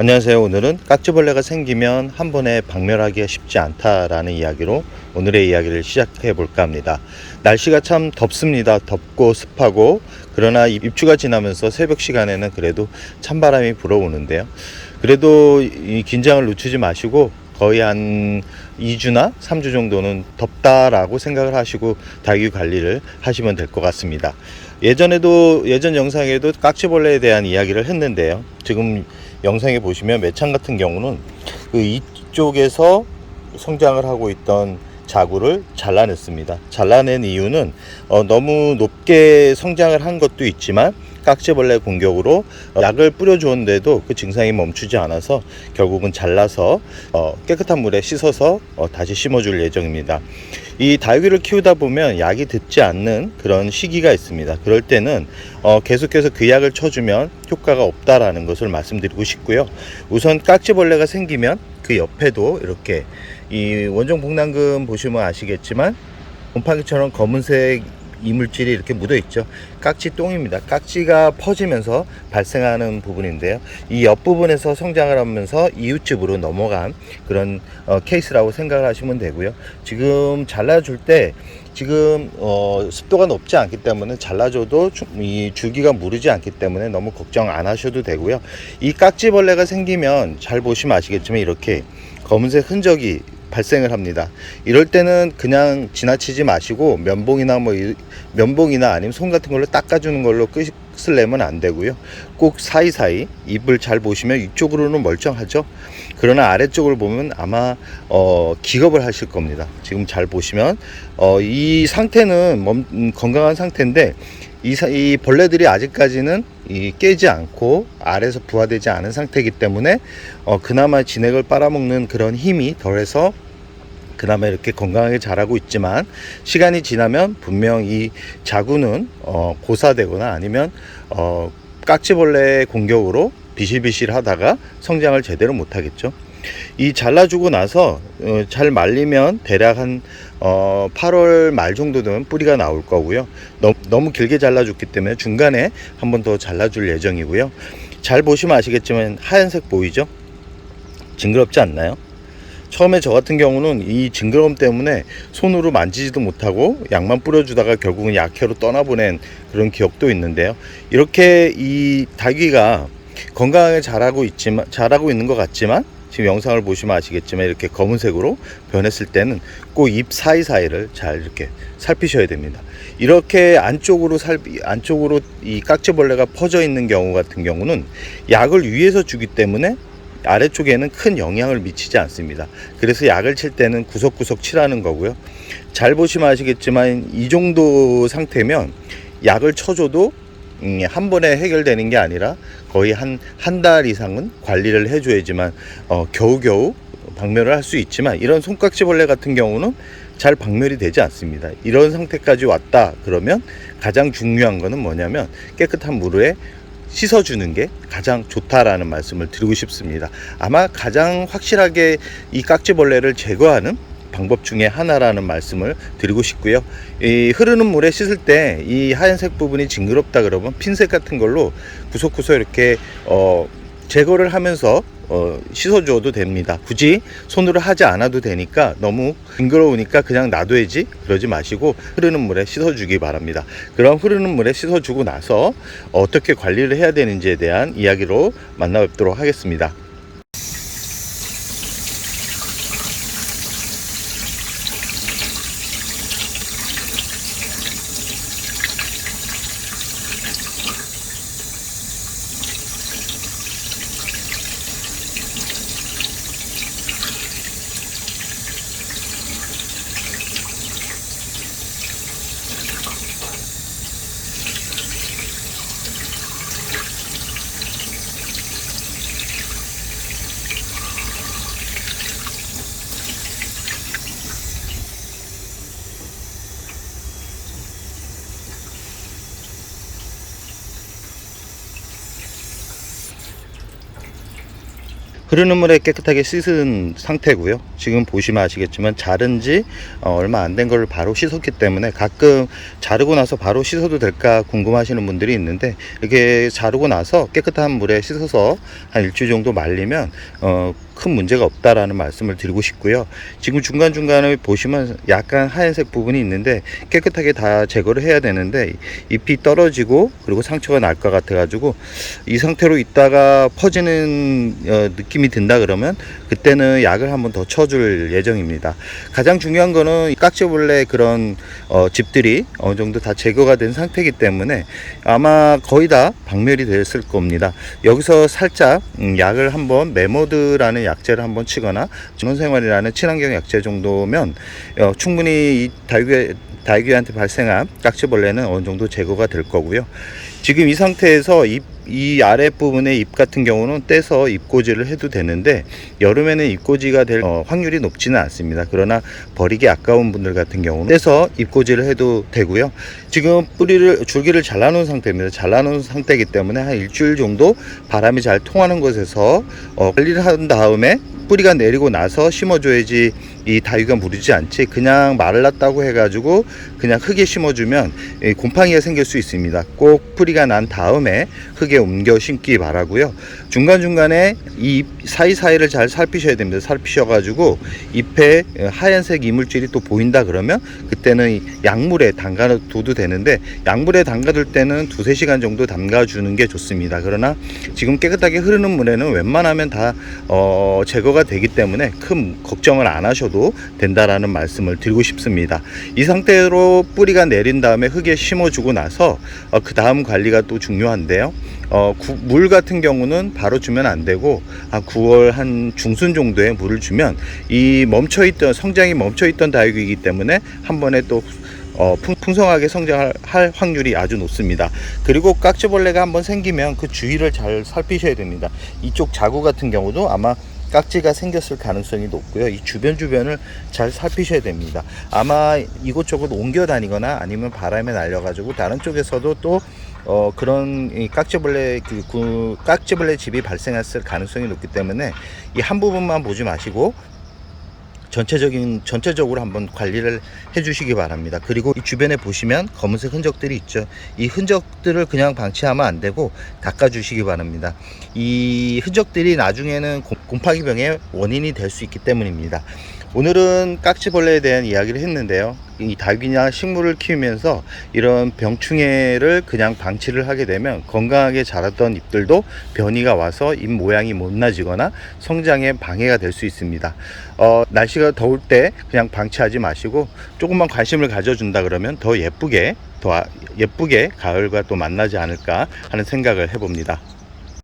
안녕하세요. 오늘은 깍지벌레가 생기면 한 번에 박멸하기가 쉽지 않다라는 이야기로 오늘의 이야기를 시작해 볼까 합니다. 날씨가 참 덥습니다. 덥고 습하고 그러나 입추가 지나면서 새벽 시간에는 그래도 찬바람이 불어오는데요. 그래도 이 긴장을 늦추지 마시고 거의 한 2주나 3주 정도는 덥다라고 생각을 하시고 다기 관리를 하시면 될 것 같습니다. 예전에도 예전 영상에도 깍지벌레에 대한 이야기를 했는데요. 지금 영상에 보시면 매창 같은 경우는 그 이쪽에서 성장을 하고 있던 자구를 잘라냈습니다. 잘라낸 이유는 어, 너무 높게 성장을 한 것도 있지만 깍지벌레 공격으로 어, 약을 뿌려주었는데도 그 증상이 멈추지 않아서 결국은 잘라서 어, 깨끗한 물에 씻어서 어, 다시 심어줄 예정입니다. 이 다육이를 키우다 보면 약이 듣지 않는 그런 시기가 있습니다. 그럴 때는 어, 계속해서 그 약을 쳐주면 효과가 없다라는 것을 말씀드리고 싶고요. 우선 깍지벌레가 생기면 그 옆에도 이렇게 이 원종 복랑금 보시면 아시겠지만 곰팡이처럼 검은색 이물질이 이렇게 묻어 있죠. 깍지 똥입니다. 깍지가 퍼지면서 발생하는 부분인데요. 이 옆부분에서 성장을 하면서 이웃집으로 넘어간 그런 어, 케이스라고 생각을 하시면 되고요. 지금 잘라줄 때 지금 어, 습도가 높지 않기 때문에 잘라줘도 주, 이 줄기가 무르지 않기 때문에 너무 걱정 안 하셔도 되고요. 이 깍지벌레가 생기면 잘 보시면 아시겠지만 이렇게 검은색 흔적이 발생을 합니다. 이럴 때는 그냥 지나치지 마시고 면봉이나 뭐 이- 면봉이나 아니면 손 같은 걸로 닦아주는 걸로 끝 을 내면 안 되고요. 꼭 사이사이 입을 잘 보시면 위쪽으로는 멀쩡하죠. 그러나 아래쪽을 보면 아마 어, 기겁을 하실 겁니다. 지금 잘 보시면 어, 이 상태는 멈- 음, 건강한 상태인데 이, 사- 이 벌레들이 아직까지는 이 깨지 않고 아래에서 부화되지 않은 상태이기 때문에 어, 그나마 진액을 빨아먹는 그런 힘이 덜해서 그나마 이렇게 건강하게 자라고 있지만 시간이 지나면 분명 이 자구는 어, 고사되거나 아니면 어, 깍지벌레 공격으로 비실비실 하다가 성장을 제대로 못하겠죠. 이 잘라주고 나서 어, 잘 말리면 대략 한 어, 8월 말 정도 되면 뿌리가 나올 거고요. 너무, 너무 길게 잘라줬기 때문에 중간에 한 번 더 잘라줄 예정이고요. 잘 보시면 아시겠지만 하얀색 보이죠? 징그럽지 않나요? 처음에 저 같은 경우는 이 징그러움 때문에 손으로 만지지도 못하고 약만 뿌려주다가 결국은 약해로 떠나보낸 그런 기억도 있는데요. 이렇게 이 닭이가 건강하게 자라고 있지만 자라고 있는 것 같지만 지금 영상을 보시면 아시겠지만 이렇게 검은색으로 변했을 때는 꼭입 사이사이를 잘 이렇게 살피셔야 됩니다. 이렇게 안쪽으로 살 안쪽으로 이 깍지벌레가 퍼져 있는 경우 같은 경우는 약을 위에서 주기 때문에 아래쪽에는 큰 영향을 미치지 않습니다. 그래서 약을 칠 때는 구석구석 칠하는 거고요. 잘 보시면 아시겠지만 이 정도 상태면 약을 쳐줘도 음, 한 번에 해결되는 게 아니라 거의 한 한 달 이상은 관리를 해줘야지만 어, 겨우겨우 박멸을 할 수 있지만 이런 손깍지벌레 같은 경우는 잘 박멸이 되지 않습니다. 이런 상태까지 왔다 그러면 가장 중요한 거는 뭐냐면 깨끗한 물에 씻어주는 게 가장 좋다라는 말씀을 드리고 싶습니다. 아마 가장 확실하게 이 깍지벌레를 제거하는 방법 중에 하나라는 말씀을 드리고 싶고요. 이 흐르는 물에 씻을 때 이 하얀색 부분이 징그럽다 그러면 핀셋 같은 걸로 구석구석 이렇게 어 제거를 하면서 어, 씻어줘도 됩니다. 굳이 손으로 하지 않아도 되니까 너무 징그러우니까 그냥 놔둬야지 그러지 마시고 흐르는 물에 씻어주기 바랍니다. 그럼 흐르는 물에 씻어주고 나서 어떻게 관리를 해야 되는지에 대한 이야기로 만나뵙도록 하겠습니다. 흐르는 물에 깨끗하게 씻은 상태고요. 지금 보시면 아시겠지만 자른 지 어, 얼마 안 된 걸 바로 씻었기 때문에 가끔 자르고 나서 바로 씻어도 될까 궁금하시는 분들이 있는데 이렇게 자르고 나서 깨끗한 물에 씻어서 한 일주일 정도 말리면 어, 큰 문제가 없다라는 말씀을 드리고 싶고요. 지금 중간중간에 보시면 약간 하얀색 부분이 있는데 깨끗하게 다 제거를 해야 되는데 잎이 떨어지고 그리고 상처가 날 것 같아 가지고 이 상태로 있다가 퍼지는 어, 느낌이 든다 그러면 그때는 약을 한번 더 쳐줄 예정입니다. 가장 중요한 거는 깍지벌레 그런 어, 집들이 어느 정도 다 제거가 된 상태이기 때문에 아마 거의 다 박멸이 됐을 겁니다. 여기서 살짝 음, 약을 한번 메모드라는 약 제를 한번 치거나 전원생활이라는 친환경 약제 정도면 어, 충분히 이 달걀 달걀한테 발생한 깍지벌레는 어느 정도 제거가 될 거고요. 지금 이 상태에서 잎, 이 아랫부분의 잎 같은 경우는 떼서 잎꽂이를 해도 되는데 여름에는 잎꽂이가 될 어, 확률이 높지는 않습니다. 그러나 버리기 아까운 분들 같은 경우는 떼서 잎꽂이를 해도 되고요. 지금 뿌리를 줄기를 잘라놓은 상태입니다. 잘라놓은 상태이기 때문에 한 일주일 정도 바람이 잘 통하는 곳에서 어, 관리를 한 다음에 뿌리가 내리고 나서 심어줘야지 이 다위가 무르지 않지 그냥 말랐다고 해가지고 그냥 흙에 심어주면 이 곰팡이가 생길 수 있습니다. 꼭 뿌리가 난 다음에 흙에 옮겨 심기 바라고요. 중간 중간에 이 사이사이를 잘 살피셔야 됩니다. 살피셔가지고 잎에 하얀색 이물질이 또 보인다 그러면 그때는 이 약물에 담가둬도 되는데 약물에 담가둘 때는 두세 시간 정도 담가주는 게 좋습니다. 그러나 지금 깨끗하게 흐르는 물에는 웬만하면 다 어, 제거가 되기 때문에 큰 걱정을 안 하셔도 된다라는 말씀을 드리고 싶습니다. 이 상태로 뿌리가 내린 다음에 흙에 심어주고 나서 어, 그 다음 관리가 또 중요한데요. 어, 구- 물 같은 경우는 바로 주면 안 되고 한 9월 한 중순 정도에 물을 주면 이 멈춰있던 성장이 멈춰있던 다육이기 때문에 한 번에 또 어, 풍, 풍성하게 성장할 할 확률이 아주 높습니다. 그리고 깍지벌레가 한번 생기면 그 주위를 잘 살피셔야 됩니다. 이쪽 자구 같은 경우도 아마 깍지가 생겼을 가능성이 높고요. 이 주변 주변을 잘 살피셔야 됩니다. 아마 이곳저곳 옮겨 다니거나 아니면 바람에 날려가지고 다른 쪽에서도 또 어, 그런 이 깍지벌레 그, 그 깍지벌레 집이 발생했을 가능성이 높기 때문에 이 한 부분만 보지 마시고 전체적인 전체적으로 한번 관리를 해주시기 바랍니다. 그리고 이 주변에 보시면 검은색 흔적들이 있죠. 이 흔적들을 그냥 방치하면 안 되고 닦아주시기 바랍니다. 이 흔적들이 나중에는 곰- 곰팡이병의 원인이 될 수 있기 때문입니다. 오늘은 깍지벌레에 대한 이야기를 했는데요. 이 닭이나 식물을 키우면서 이런 병충해를 그냥 방치를 하게 되면 건강하게 자랐던 잎들도 변이가 와서 잎 모양이 못나지거나 성장에 방해가 될 수 있습니다. 어, 날씨가 더울 때 그냥 방치하지 마시고 조금만 관심을 가져준다 그러면 더 예쁘게 더 아- 예쁘게 가을과 또 만나지 않을까 하는 생각을 해봅니다.